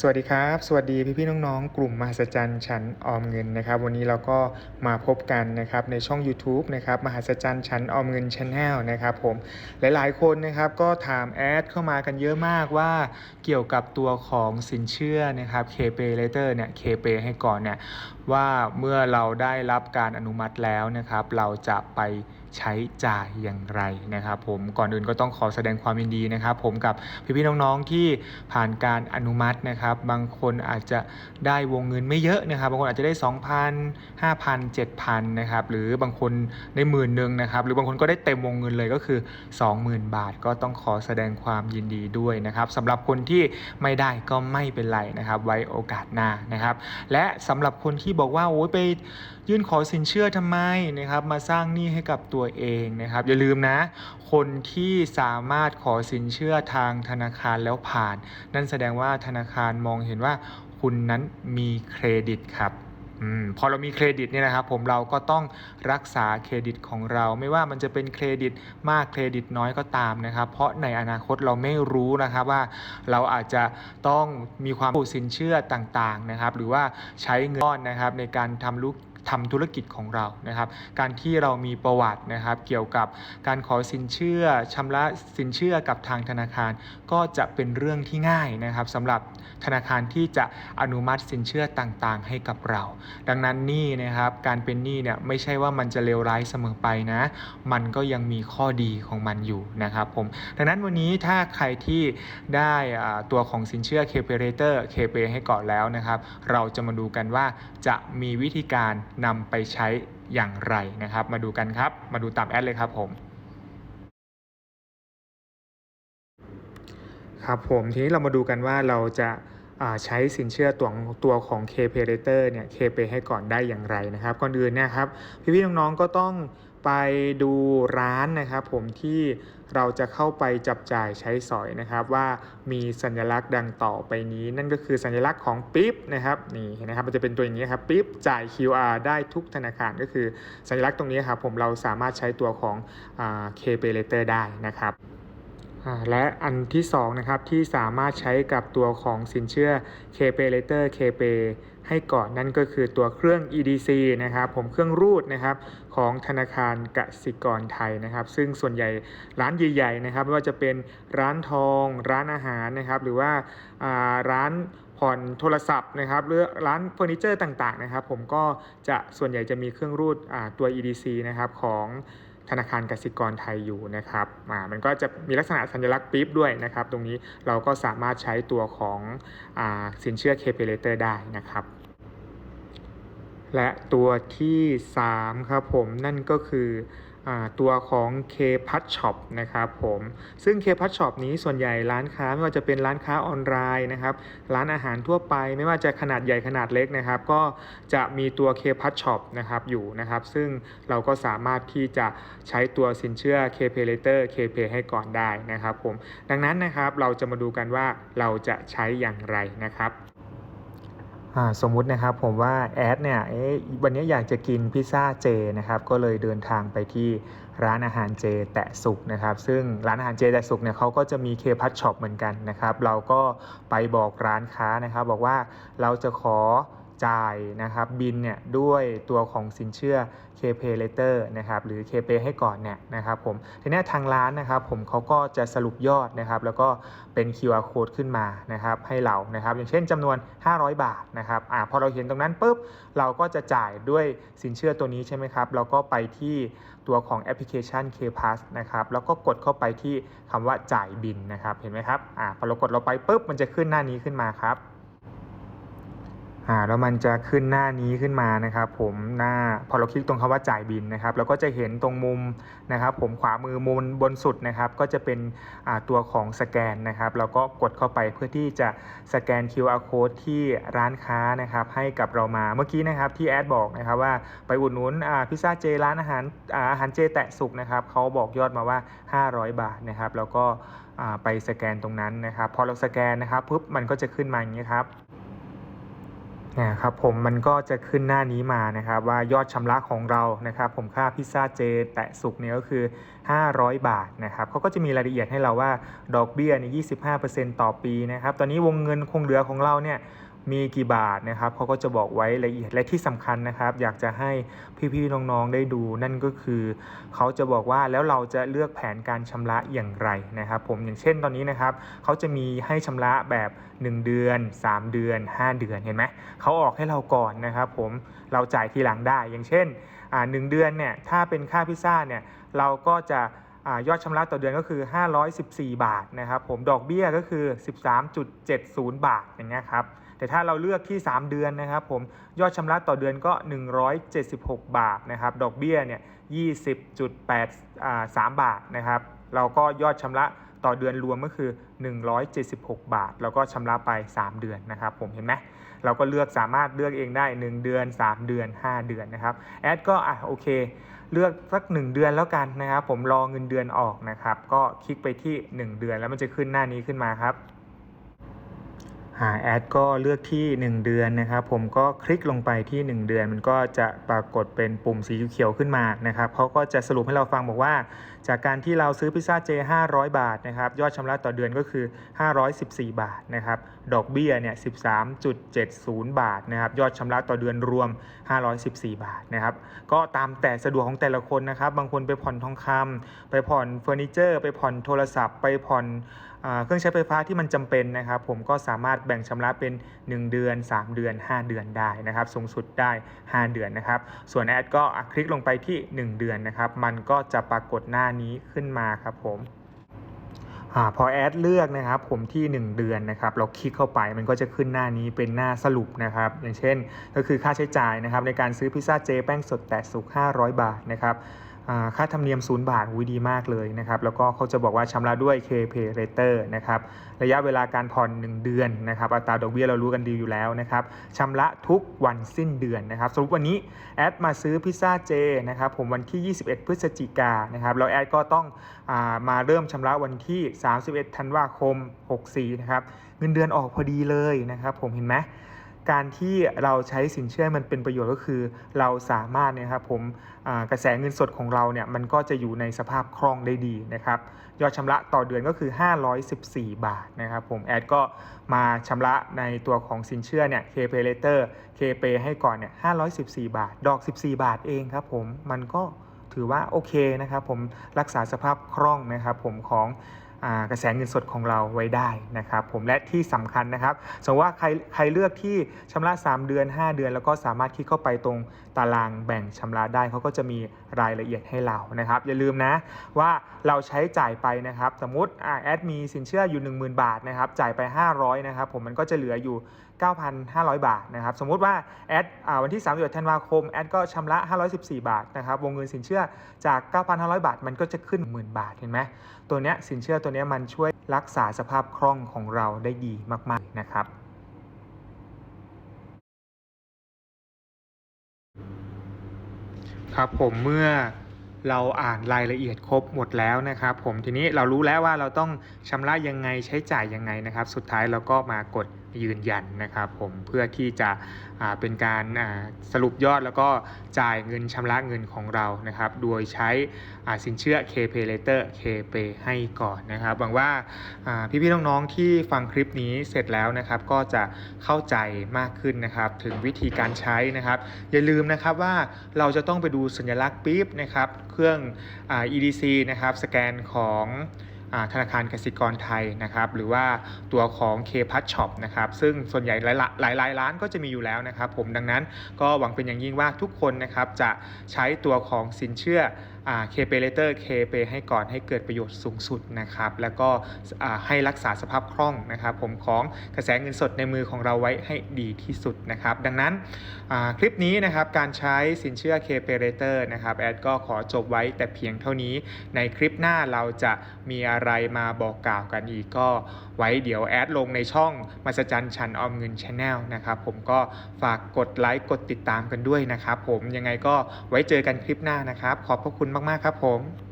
สวัสดีครับ สวัสดีพี่ๆน้องๆ กลุ่มมหัศจรรย์ชั้นออมเงินนะครับ วันนี้เราก็มาพบกันนะครับในช่อง YouTube นะครับมหัศจรรย์ชั้นออมเงิน Channel นะครับผมหลายๆคนนะครับก็ถามแอดเข้ามากันเยอะมากว่าเกี่ยวกับตัวของสินเชื่อนะครับ KPay Later เนี่ย KPay ให้ก่อนเนี่ยว่าเมื่อเราได้รับการอนุมัติแล้วนะครับ เราจะไป ใช้จ่ายอย่างไรนะครับ ผมก่อนอื่นก็ต้องขอแสดงความยินดีนะครับ ผมกับพี่ๆน้องๆที่ผ่านการอนุมัตินะครับ บางคนอาจจะได้วงเงินไม่เยอะนะครับ บางคนอาจจะได้ 2,000 5,000 7,000นะครับหรือบางคนได้หมื่นหนึ่งนะครับ หรือบางคนก็ได้เต็มวงเงินเลยก็คือ 20,000 บาท ก็ต้องขอแสดงความยินดีด้วยนะครับสำหรับคนที่ไม่ได้ก็ไม่เป็นไรนะครับ ไว้โอกาสหน้านะครับ และสำหรับคนที่บอกว่าโอ้ยไปยื่นขอสินเชื่อทำไมนะครับมาสร้างหนี้ให้กับตัวเองนะครับอย่าลืมนะ คนที่สามารถขอสินเชื่อทางธนาคารแล้วผ่าน นั่นแสดงว่าธนาคารมองเห็นว่าคุณนั้นมีเครดิตครับอพอเรามีเครดิตเนี่ยนะครับ ผมเราก็ต้องรักษาเครดิตของเรา ไม่ว่ามันจะเป็นเครดิตมากเครดิตน้อยก็ตามนะครับ เพราะในอนาคตเราไม่รู้นะครับว่าเราอาจจะต้องมีความผู้สินเชื่อต่างๆนะครับ หรือว่าใช้เงินนนะครับในการทำลูก ทำธุรกิจของเรานะครับ การที่เรามีประวัตินะครับ เกี่ยวกับการขอสินเชื่อชำระสินเชื่อกับทางธนาคาร ก็จะเป็นเรื่องที่ง่ายนะครับสำหรับธนาคารที่จะอนุมัติสินเชื่อต่างๆ ให้กับเรา ดังนั้นหนี้นะครับ การเป็นหนี้เนี่ยไม่ใช่ว่ามันจะเลวร้ายเสมอไปนะ มันก็ยังมีข้อดีของมันอยู่นะครับผมดังนั้นวันนี้ถ้าใครที่ได้ตัวของสินเชื่อ k p a y Later KP ให้ก่อนแล้วนะครับ เราจะมาดูกันว่าจะมีวิธีการนำไปใช้อย่างไรนะครับ มาดูกันครับ มาดูตามแอดเลยครับผมครับผมทีนี้เรามาดูกันว่าเราจะาใช้สินเชื่อตัวตัวของ KP Later เนี่ย KP ให้ก่อนได้อย่างไรนะครับ ก่อนอื่นเนะครับ พี่ๆน้องๆก็ต้อง ไปดูร้านนะครับผมที่เราจะเข้าไปจับจ่ายใช้สอยนะครับว่ามีสัญลักษณ์ดังต่อไปนี้ นั่นก็คือสัญลักษณ์ของปิ๊บนะครับนี่เห็นนะครับมันจะเป็นตัวอย่างนี้ครับปิ๊บจ่าย QR ได้ทุกธนาคารก็คือสัญลักษณ์ตรงนี้ครับผมเราสามารถใช้ตัวของอ่า KP Later ได้นะครับและอันที่2นะครับที่สามารถใช้กับตัวของสินเชื่อ KPay Later KPay ให้ก่อนนั่นก็คือตัวเครื่อง EDC นะครับผมเครื่องรูดนะครับ ของธนาคารกสิกรไทยนะครับ ซึ่งส่วนใหญ่ร้านใหญ่ๆนะครับไม่ว่าจะเป็นร้านทอง ร้านอาหารนะครับ หรือว่าร้านผ่อนโทรศัพท์นะครับหรือร้านเฟอร์นิเจอร์ต่างๆนะครับ ผมก็จะส่วนใหญ่จะมีเครื่องรูดตัว EDC นะครับของธนาคารกสิกรไทยอยู่นะครับอ่ามันก็จะมีลักษณะสัญลักษณ์ปิ๊บด้วยนะครับ ตรงนี้เราก็สามารถใช้ตัวของอสินเชื่อ KPay Later ได้นะครับ และตัวที่ 3 ครับผมนั่นก็คืออตัวของ K p a t Shop นะครับผมซึ่ง K p a t Shop นี้ส่วนใหญ่ร้านค้าไม่ว่าจะเป็นร้านค้าออนไลน์นะครับร้านอาหารทั่วไปไม่ว่าจะขนาดใหญ่ขนาดเล็กนะครับ ก็จะมีตัว K p a t Shop นะครับอยู่นะครับ ซึ่งเราก็สามารถที่จะใช้ตัวสินเชื่อ KPay Later KPay ให้ก่อนได้นะครับผมดังนั้นนะครับเราจะมาดูกันว่าเราจะใช้อย่างไรนะครับ สมมุตินะครับผมว่าแอดเนี่ยเอ๊ะวันนี้อยากจะกินพิซซ่าเจนะครับก็เลยเดินทางไปที่ร้านอาหารเจแตะสุกนะครับซึ่งร้านอาหารเจแตะสุกเนี่ยเขาก็จะมีเคพัทช็อปเหมือนกันนะครับเราก็ไปบอกร้านค้านะครับบอกว่าเราจะขอ จ่ายนะครับบินเนี่ยด้วยตัวของสินเชื่อ KPay Later นะครับหรือ KPay ให้ก่อนเนี่ยนะครับผมทีนี้ทางร้านนะครับผมเขาก็จะสรุปยอดนะครับแล้วก็เป็น QR code ขึ้นมานะครับให้เรานะครับอย่างเช่นจำนวน 500 บาทนะครับอ่าพอเราเห็นตรงนั้นปุ๊บเราก็จะจ่ายด้วยสินเชื่อตัวนี้ใช่ไหมครับเราก็ไปที่ตัวของแอปพลิเคชัน KPass นะครับแล้วก็กดเข้าไปที่คำว่าจ่ายบินนะครับเห็นไหมครับอ่าพอเรากดเราไปปุ๊บมันจะขึ้นหน้านี้ขึ้นมาครับ อ่าแล้วมันจะขึ้นหน้านี้ขึ้นมานะครับ ผมหน้าพอเราคลิกตรงคำว่าจ่ายบินนะครับเราก็จะเห็นตรงมุมนะครับ ผมขวามือมุมบนสุดนะครับ ก็จะเป็นอ่าตัวของสแกนนะครับเราก็กดเข้าไปเพื่อที่จะสแกน QR code ที่ร้านค้านะครับ ให้กับเรามาเมื่อกี้นะครับที่แอดบอกนะครับว่าไปอุดหนุนอ่าพิซซ่าเจร้านอาหารอ่าอาหารเจแตะสุกนะครับเขาบอกยอดมาว่า 500 บาทนะครับ แล้วก็อ่าไปสแกนตรงนั้นนะครับ พอเราสแกนนะครับปุ๊บมันก็จะขึ้นมาอย่างนี้ครับ นะครับผมมันก็จะขึ้นหน้านี้มานะครับว่ายอดชำระของเรานะครับผมค่าพิซซ่าเจแตะสุกเนี่ยก็คือ 500 บาทนะครับเขาก็จะมีรายละเอียดให้เราว่าดอกเบี้ยเนี่ย25%ต่อปีนะครับตอนนี้วงเงินคงเหลือของเราเนี่ย มีกี่บาทนะครับเขาก็จะบอกไว้ละเอียดและที่สำคัญนะครับ อยากจะให้พี่ๆน้องๆได้ดู นั่นก็คือเขาจะบอกว่าแล้วเราจะเลือกแผนการชำระอย่างไรนะครับ ผมอย่างเช่นตอนนี้นะครับเขาจะมีให้ชำระแบบ 1 เดือน 3 เดือน 5 เดือนเห็นไหมเขาออกให้เราก่อนนะครับ ผมเราจ่ายทีหลังได้ อย่างเช่นอ่าหเดือนเนี่ยถ้าเป็นค่าพิซซ่าเนี่ยเราก็จะอยอดชำระต่อเดือนก็คือ 514 บาทนะครับผมดอกเบี้ยก็คือ 13.70 บาทอย่างเงี้ยครับ แต่ถ้าเราเลือกที่ 3 เดือนนะครับผมยอดชำระต่อเดือนก็ 176 บาทนะครับดอกเบี้ยเนี่ย20.83 บาทนะครับเราก็ยอดชำระต่อเดือนรวมก็คือ 176 บาท แล้วก็ชำระไป 3 เดือนนะครับผมเห็นไหมเราก็เลือกสามารถเลือกเองได้ 1 เดือน 3 เดือน 5 เดือนนะครับแอดก็อะโอเค เลือกสัก 1 เดือนแล้วกันนะครับผมรอเงินเดือนออกนะครับก็คลิกไปที่ 1 เดือนแล้วมันจะขึ้นหน้านี้ขึ้นมาครับ หาแอดก็เลือกที่ 1 เดือนนะครับผมก็คลิกลงไปที่ 1 เดือน มันก็จะปรากฏเป็นปุ่มสีเขียวขึ้นมานะครับเขาก็จะสรุปให้เราฟังบอกว่า จากการที่เราซื้อพิซซ่าเจ500 บาทนะครับยอดชำระต่อเดือนก็คือ 514 บาทนะครับดอกเบี้ยเนี่ย13.70 บาทนะครับยอดชำระต่อเดือนรวม 514 บาทนะครับก็ตามแต่สะดวกของแต่ละคนนะครับบางคนไปผ่อนทองคำไปผ่อนเฟอร์นิเจอร์ ไปผ่อนโทรศัพท์ ไปผ่อน เครื่องใช้ไฟฟ้าที่มันจำเป็นนะครับ ผมก็สามารถแบ่งชำระเป็น 1 เดือน 3 เดือน 5 เดือนได้นะครับ สูงสุดได้ 5 เดือนนะครับ ส่วนแอดก็คลิกลงไปที่ 1 เดือนนะครับ มันก็จะปรากฏหน้านี้ขึ้นมาครับผมอพอแอดเลือกนะครับผมที่ 1 เดือนนะครับเราคลิกเข้าไปมันก็จะขึ้นหน้านี้เป็นหน้าสรุปนะครับ อย่างเช่น ก็คือค่าใช้จ่ายนะครับในการซื้อพิซซ่าเจแป้งสดแตะสุก500 บาทนะครับ ค่าธรรมเนียม 0 บาทอุ้ยดีมากเลยนะครับ แล้วก็เขาจะบอกว่าชำระด้วย KPay Later นะครับ ระยะเวลาการผ่อน 1 เดือนนะครับ อัตราดอกเบี้ยเรารู้กันดีอยู่แล้วนะครับชำระทุกวันสิ้นเดือนนะครับ สรุปวันนี้แอดมาซื้อพิซซ่าเจนะครับ ผมวันที่ 21 พฤศจิกานนะครับ แล้วแอดก็ต้องอามาเริ่มชำระวันที่ 31 ธันวาคม 64 นะครับ เงินเดือนออกพอดีเลยนะครับ ผมเห็นไหม การที่เราใช้สินเชื่อมันเป็นประโยชน์ก็คือ เราสามารถเนยครับผมกระแสเงินสดของเราเนี่ยมันก็จะอยู่ในสภาพคล่องได้ดีนะครับยอดชำระต่อเดือนก็คือ 514 บาทนะครับผมแอดก็มาชำระในตัวของสินเชื่อเนี่ย KPay Later KPay ให้ก่อนเนี่ย514 บาท ดอก 14 บาทเองครับผมมันก็ถือว่าโอเคนะครับผมรักษาสภาพคล่องนะครับผมของ กระแสเงินสดของเราไว้ได้นะครับผมและที่สำคัญนะครับสมมติว่าใครใครเลือกที่ชำระ 3 เดือน 5 เดือน แล้วก็สามารถคลิกเข้าไปตรงตารางแบ่งชำระได้เขาก็จะมีรายละเอียดให้เรานะครับ อย่าลืมนะว่าเราใช้จ่ายไปนะครับ สมมติแอดมีสินเชื่ออยู่ 10,000 บาทนะครับจ่ายไป 500นะครับผมมันก็จะเหลืออยู่ 9,500 บาทนะครับสมมุติว่าแอดอวันที่31ธันวาคมแอดก็ชำระ 514 บาทนะครับวงเงินสินเชื่อจาก 9,500 บาท มันก็จะขึ้น 10,000 บาทเห็นไหมตัวเนี้ยสินเชื่อตัวเนี้ยมันช่วยรักษาสภาพคล่องของเราได้ดีมากๆนะครับครับผมเมื่อเราอ่านรายละเอียดครบหมดแล้วนะครับผมทีนี้เรารู้แล้วว่าเราต้องชำระยังไงใช้จ่ายยังไงนะครับ สุดท้ายเราก็มากด ยืนยันนะครับผมเพื่อที่จะเป็นการสรุปยอดแล้วก็จ่ายเงินชำระเงินของเรานะครับ โดยใช้สินเชื่อ KPay Later KPay ให้ก่อนนะครับหวังว่าอ่พี่ๆน้องๆที่ฟังคลิปนี้เสร็จแล้วนะครับ ก็จะเข้าใจมากขึ้นนะครับ ถึงวิธีการใช้นะครับ อย่าลืมนะครับว่าเราจะต้องไปดูสัญลักษณ์ปี๊บนะครับเครื่องอ EDC นะครับสแกนของ ธนาคารกสิกรไทยนะครับหรือว่าตัวของ K p a s Shop นะครับซึ่งส่วนใหญ่หลายหลายร้านก็จะมีอยู่แล้วนะครับผมดังนั้นก็หวังเป็นอย่างยิ่งว่าทุกคนนะครับจะใช้ตัวของสินเชื่อ KPay Later KPay ให้ก่อนให้เกิดประโยชน์สูงสุดนะครับแล้วก็ให้รักษาสภาพคล่องนะครับผมของกระแสเงินสดในมือของเราไว้ให้ดีที่สุดนะครับดังนั้นคลิปนี้นะครับการใช้สินเชื่อ KPay Later นะครับแอดก็ขอจบไว้แต่เพียงเท่านี้ในคลิปหน้าเราจะมีอะไรมาบอกกล่าวกันอีกก็ไว้เดี๋ยวแอดลงในช่องมาสจันชันออมเงินชาแนลนะครับผมก็ฝากกดไลค์กดติดตามกันด้วยนะครับผมยังไงก็ไว้เจอกันคลิปหน้านะครับ ขอบพระคุณมากๆครับผม